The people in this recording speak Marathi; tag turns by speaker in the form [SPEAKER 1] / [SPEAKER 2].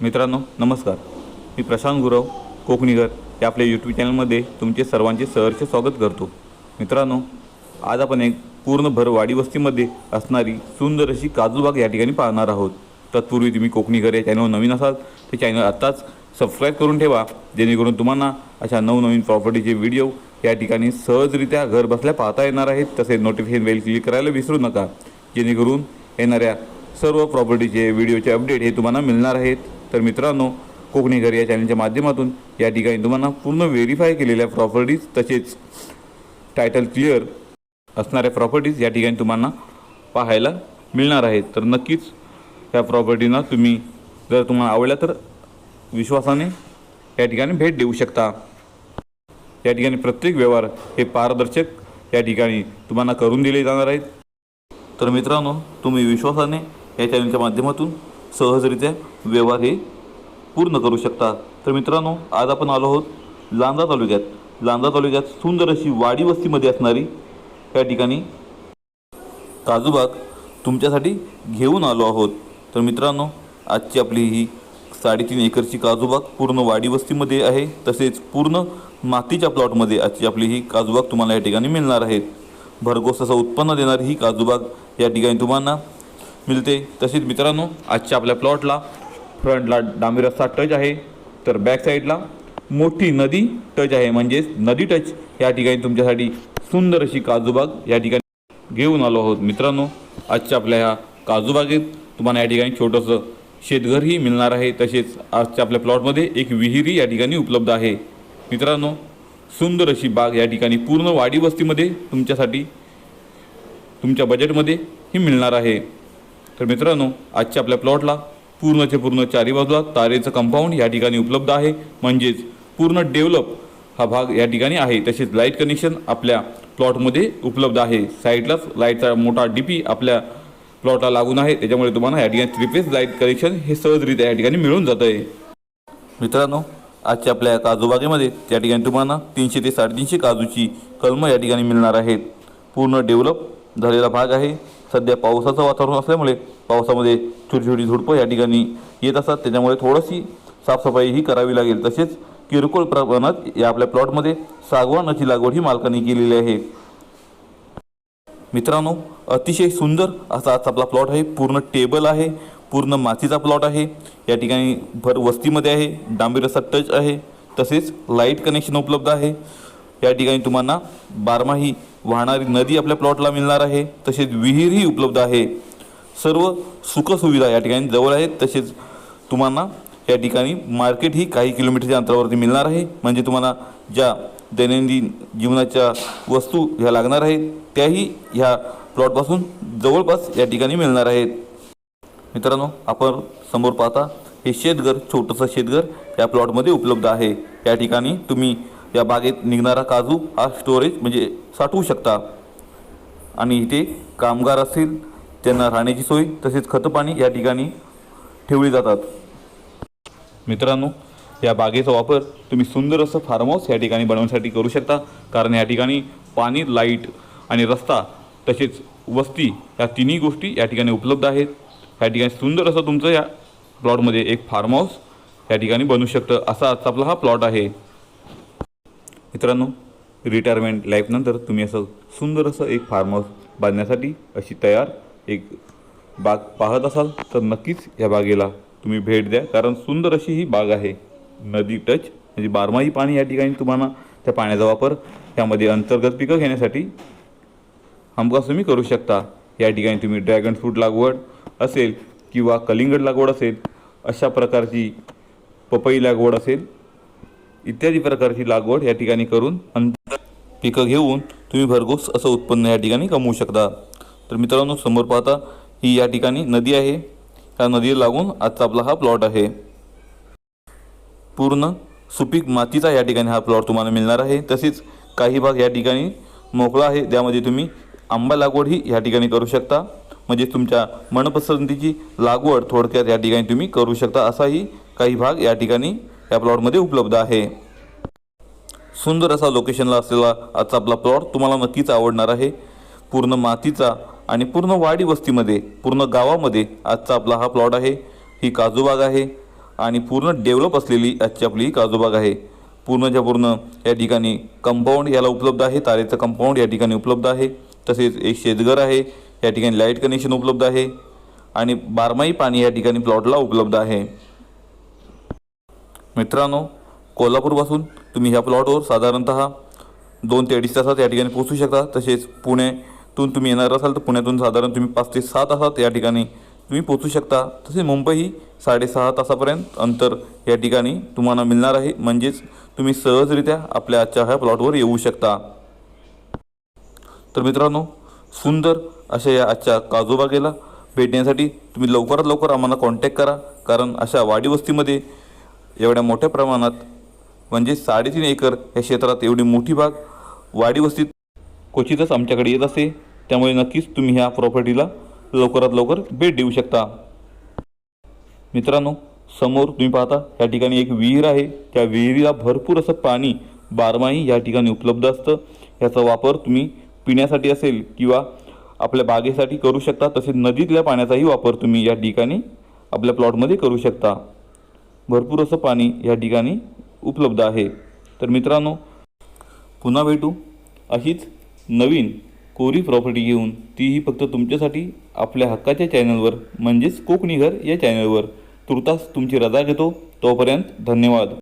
[SPEAKER 1] मित्रांनो नमस्कार. मी प्रशांत गुरव कोकणीगर या आपल्या यूट्यूब चॅनलमध्ये तुमचे सर्वांचे सहर्ष स्वागत करतो. मित्रांनो आज आपण एक पूर्ण भर वाडीवस्तीमध्ये असणारी सुंदर अशी काजूबाग या ठिकाणी पाहणार आहोत. तत्पूर्वी तुम्ही कोकणीगर या चॅनलवर नवीन असाल ते चॅनल आत्ताच सबस्क्राईब करून ठेवा जेणेकरून तुम्हाला अशा नवनवीन प्रॉपर्टीचे व्हिडिओ या ठिकाणी सहजरित्या घर बसल्या पाहता येणार आहेत. तसेच नोटिफिकेशन बेल क्लिक करायला विसरू नका. जेणेकरून येणाऱ्या सर्व प्रॉपर्टीचे व्हिडिओचे अपडेट हे तुम्हाला मिळणार आहेत. तर मित्रांनो कोकणी घर या चॅनलच्या माध्यमातून या ठिकाणी तुम्हाला पूर्ण व्हेरीफाय केलेल्या प्रॉपर्टीज तसेच टायटल क्लिअर असणाऱ्या प्रॉपर्टीज या ठिकाणी तुम्हाला पाहायला मिळणार आहेत. तर नक्कीच या प्रॉपर्टीना तुम्ही जर तुम्हाला आवडल्या तर विश्वासाने या ठिकाणी भेट देऊ शकता. या ठिकाणी प्रत्येक व्यवहार हे पारदर्शक या ठिकाणी तुम्हाला करून दिले जाणार आहेत. तर मित्रांनो तुम्ही विश्वासाने या चॅनलच्या माध्यमातून सहजरित्या व्यवहार हे पूर्ण करू शकता तर मित्रांनो आज आपण आलो आहोत लांजा तालुक्यात. लांजा तालुक्यात सुंदर अशी वाडी वस्तीमध्ये असणारी या ठिकाणी काजूबाग तुमच्यासाठी घेऊन आलो आहोत. तर मित्रांनो आजची आपली ही साडेतीन एकरची काजूबाग पूर्ण वाडी वस्तीमध्ये आहे. तसेच पूर्ण मातीच्या प्लॉटमध्ये आजची आपली ही काजूबाग तुम्हाला या ठिकाणी मिळणार आहेत भरघोस असं उत्पन्न देणारी ही काजूबाग या ठिकाणी तुम्हाला मिळते. तसेच मित्रांनो आजच्या आपल्या प्लॉटला फ्रंटला डांबी रस्ता टच आहे तर बॅक साईडला मोठी नदी टच आहे. म्हणजेच नदी टच या ठिकाणी तुमच्यासाठी सुंदर अशी काजूबाग या ठिकाणी घेऊन आलो आहोत. मित्रांनो आजच्या आपल्या ह्या काजूबागेत तुम्हाला या ठिकाणी छोटंसं शेतघरही मिळणार आहे. तसेच आजच्या आपल्या प्लॉटमध्ये एक विहिरी या ठिकाणी उपलब्ध आहे. मित्रांनो सुंदर अशी बाग या ठिकाणी पूर्ण वाडी वस्तीमध्ये तुमच्यासाठी तुमच्या बजेटमध्ये ही मिळणार आहे. तर मित्रांनो आजच्या आपल्या प्लॉटला पूर्णचे पूर्ण चारी बाजूला तारेचं कंपाऊंड या ठिकाणी उपलब्ध आहे. म्हणजेच पूर्ण डेव्हलप हा भाग या ठिकाणी आहे. तसेच लाइट कनेक्शन आपल्या प्लॉटमध्ये उपलब्ध आहे. साईडलाच लाईटचा मोठा डीपी आपल्या प्लॉटला लागून आहे. त्याच्यामुळे तुम्हाला या ठिकाणी थ्री लाइट कनेक्शन हे सहजरित्या या ठिकाणी मिळून जातं आहे मित्रांनो आजच्या आपल्या काजूबागेमध्ये त्या ठिकाणी तुम्हाला तीनशे ते साडेतीनशे काजूची कलमं या ठिकाणी मिळणार आहेत. पूर्ण डेव्हलप झालेला भाग आहे. सध्या पावसाचं वातावरण असल्यामुळे पावसामध्ये छोटी छोटी झुडपं या ठिकाणी येत असतात. त्याच्यामुळे थोडीशी साफसफाईही करावी लागेल. तसेच किरकोळ प्रमाणात या आपल्या प्लॉटमध्ये सागवानाची लागवड ही मालकांनी केलेली आहे. मित्रांनो अतिशय सुंदर असा आज आपला प्लॉट आहे. पूर्ण टेबल आहे. पूर्ण मातीचा प्लॉट आहे. या ठिकाणी भर वस्तीमध्ये आहे. डांबी रस्ता टच आहे. तसेच लाइट कनेक्शन उपलब्ध आहे. या ठिकाणी तुम्हाला बारमाही वाहणारी नदी आपल्या प्लॉटला मिळणार आहे. तसेच विहीरही उपलब्ध आहे. सर्व सुखसुविधा या ठिकाणी जवळ आहेत. तसेच तुम्हाला या ठिकाणी मार्केट ही काही किलोमीटरच्या अंतरावरती मिळणार आहे. म्हणजे तुम्हाला ज्या दैनंदिन जीवनाच्या वस्तू ह्या लागणार आहेत त्याही ह्या प्लॉटपासून जवळपास या ठिकाणी मिळणार आहेत. मित्रांनो आपण समोर पाहता हे शेतघर छोटंसं शेतघर या प्लॉटमध्ये उपलब्ध आहे. या ठिकाणी तुम्ही या बागेत निघणारा काजू हा स्टोरेज म्हणजे साठवू शकता. आणि इथे कामगार असतील त्यांना राहण्याची सोय तसेच खतपाणी या ठिकाणी ठेवली जातात. मित्रांनो या बागेचा वापर तुम्ही सुंदर असं फार्म हाऊस या ठिकाणी बनवण्यासाठी करू शकता. कारण या ठिकाणी पाणी लाइट आणि रस्ता तसेच वस्ती या तिन्ही गोष्टी या ठिकाणी उपलब्ध आहेत. या ठिकाणी सुंदर असं तुमचं या प्लॉटमध्ये एक फार्म हाऊस या ठिकाणी बनू शकतं. असा आजचा आपला हा प्लॉट आहे. मित्रांनो रिटायरमेंट लाईफनंतर तुम्ही असं सुंदर असं एक फार्म हाऊस बांधण्यासाठी अशी तयार एक बाग पाहत असाल तर नक्कीच या बागेला तुम्ही भेट द्या. कारण सुंदर अशी ही बाग आहे. नदी टच म्हणजे बारमाही पाणी या ठिकाणी तुम्हाला त्या पाण्याचा वापर त्यामध्ये अंतर्गत पिकं घेण्यासाठी हमखास तुम्ही करू शकता. या ठिकाणी तुम्ही ड्रॅगन फ्रूट लागवड असेल किंवा कलिंगड लागवड असेल अशा प्रकारची पपई लागवड असेल इत्यादी प्रकारची लागवड या ठिकाणी करून अंतर पिकं घेऊन तुम्ही भरघोस असं उत्पन्न या ठिकाणी कमवू शकता. तर मित्रांनो समोर पाहता ही या ठिकाणी नदी आहे. त्या नदीला लागून आजचा आपला हा प्लॉट आहे. पूर्ण सुपीक मातीचा या ठिकाणी हा प्लॉट तुम्हाला मिळणार आहे. तसेच काही भाग या ठिकाणी मोकळा आहे. त्यामध्ये तुम्ही आंबा लागवड ही या ठिकाणी करू शकता. म्हणजे तुमच्या मनपसंतीची लागवड थोडक्यात या ठिकाणी तुम्ही करू शकता. असाही काही भाग या ठिकाणी या प्लॉटमध्ये उपलब्ध आहे. सुंदर असा लोकेशनला असलेला आजचा आपला प्लॉट तुम्हाला नक्कीच आवडणार आहे. पूर्ण मातीचा आणि पूर्ण वाडी वस्तीमध्ये पूर्ण गावामध्ये आजचा आपला हा प्लॉट आहे. ही काजूबाग आहे आणि पूर्ण डेव्हलप असलेली आजची आपली काजूबाग आहे. पूर्णच्या पूर्ण या ठिकाणी कंपाऊंड याला उपलब्ध आहे तारेचं कंपाऊंड या ठिकाणी उपलब्ध आहे. तसेच एक शेतघर आहे या ठिकाणी लाइट कनेक्शन उपलब्ध आहे. आणि बारमाही पाणी या ठिकाणी प्लॉटला उपलब्ध आहे. मित्रांनो कोल्हापूरपासून तुम्ही ह्या प्लॉटवर साधारणतः दोन ते अडीच तासात या ठिकाणी पोहोचू शकता. तसेच पुण्यातून तुम्ही येणार असाल तर पुण्यातून साधारण तुम्ही पाच ते सहा तासात या ठिकाणी तुम्ही पोहोचू शकता. तसेच मुंबई साडेसहा तासापर्यंत अंतर या ठिकाणी तुम्हाला मिळणार आहे. म्हणजेच तुम्ही सहजरित्या आपल्या आजच्या ह्या प्लॉटवर येऊ शकता. तर मित्रांनो सुंदर अशा या आजच्या काजूबागेला भेट देण्यासाठी तुम्ही लवकरात लवकर आम्हाला कॉन्टॅक्ट करा. कारण अशा वाडी वस्तीमध्ये एवढ्या मोठ्या प्रमाणात म्हणजे साडेतीन एकर या क्षेत्रात एवढी मोठी बाग वाडी वस्तीत क्वचितच आमच्याकडे येत असे त्यामुळे नक्कीच तुम्ही ह्या प्रॉपर्टीला लवकरात लवकर भेट देऊ शकता. मित्रांनो समोर तुम्ही पाहता या ठिकाणी एक विहीर आहे. त्या विहिरीला भरपूर असं पाणी बारमाही या ठिकाणी उपलब्ध असतं. याचा वापर तुम्ही पिण्यासाठी असेल किंवा आपल्या बागेसाठी करू शकता तसेच नदीतल्या पाण्याचाही वापर तुम्ही या ठिकाणी आपल्या प्लॉटमध्ये करू शकता. भरपूर असं पाणी या ठिकाणी उपलब्ध आहे. तर मित्रांनो पुन्हा भेटू. अशीच नवीन कोरी प्रॉपर्टी घेऊन तीही फक्त तुमच्यासाठी आपल्या हक्काच्या चॅनलवर म्हणजेच कोकणी घर या चॅनलवर तुर्तास तुमची रजा घेतो. तोपर्यंत धन्यवाद.